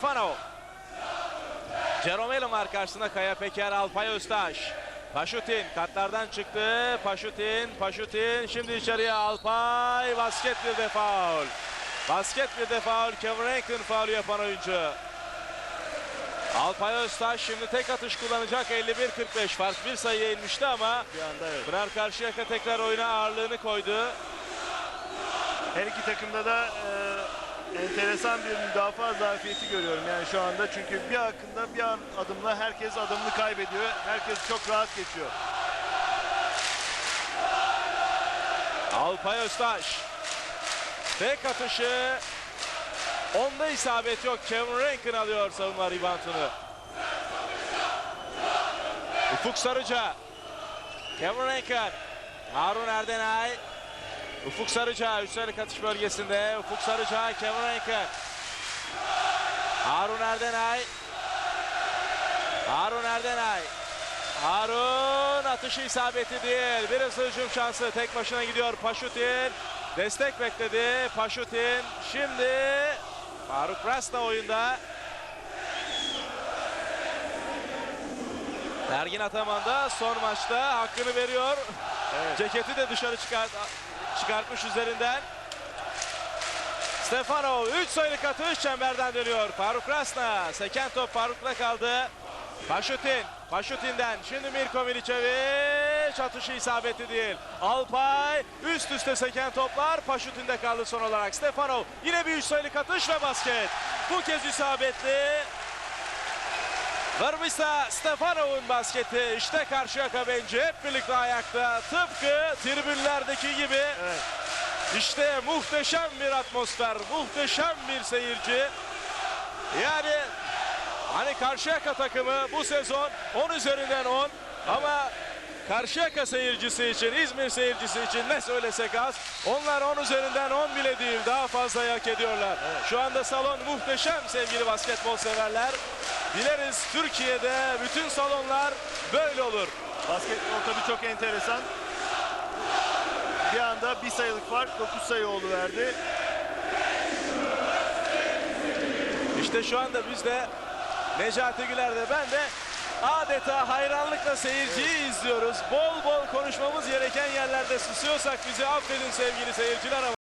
Fano. Jerome Elon var karşısında Kaya Peker, Alpay Öztaş. Paşutin katlardan çıktı. Paşutin, Paşutin şimdi içeriye Alpay. Basket bir de faul. Basket bir de faul. Kevin Rankin faulü yapan oyuncu. Alpay Öztaş şimdi tek atış kullanacak 51-45 fark bir sayıya inmişti ama Bir anda evet. Pınar Karşıyaka tekrar oyuna ağırlığını koydu. Her iki takımda da e, enteresan bir müdafaa zafiyeti görüyorum yani şu anda. Çünkü bir akında bir adımla herkes adımını kaybediyor. Herkes çok rahat geçiyor. Alpay Öztaş. Tek atışı. Onda isabet yok. Kevin Rankin alıyor savunma reboundunu. Ufuk Sarıca. Kevin Rankin. Harun Erdenay. Ufuk Sarıca. Üstelik atış bölgesinde. Ufuk Sarıca. Kevin Rankin. Harun Erdenay. Harun Erdenay. Harun atışı isabeti değil. Bir hızlı hücum şansı. Tek başına gidiyor Paşutin. Destek bekledi Paşutin. Şimdi Faruk Rasta oyunda. Ergin Ataman da son maçta hakkını veriyor. Evet. Ceketi de dışarı çıkart çıkartmış üzerinden. Stefanov 3 sayılık atış çemberden dönüyor. Faruk Rasna. Seken top Faruk'la kaldı. Paşutin. Paşutin'den şimdi Mirko Milicevic atışı isabeti değil. Alpay üst üste seken toplar Paşutin'de kaldı son olarak. Stefanov yine bir 3 sayılık atış ve basket. Bu kez isabetli. Varbisa Stefanov'un basketi işte Karşıyaka bence hep birlikte ayakta tıpkı tribünlerdeki gibi Evet. işte muhteşem bir atmosfer, muhteşem bir seyirci. Yani hani Karşıyaka takımı bu sezon 10 üzerinden 10 ama Karşıyaka seyircisi için, İzmir seyircisi için ne söylesek az. Onlar 10 üzerinden 10 bile değil, daha fazla hak ediyorlar. Şu anda salon muhteşem sevgili basketbol severler. Dileriz Türkiye'de bütün salonlar böyle olur. Basketbol tabii çok enteresan. Bir anda bir sayılık fark 9 sayı oldu verdi. İşte şu anda biz de Necati Güler de ben de adeta hayranlıkla seyirciyi izliyoruz. Bol bol konuşmamız gereken yerlerde susuyorsak bizi affedin sevgili seyirciler ama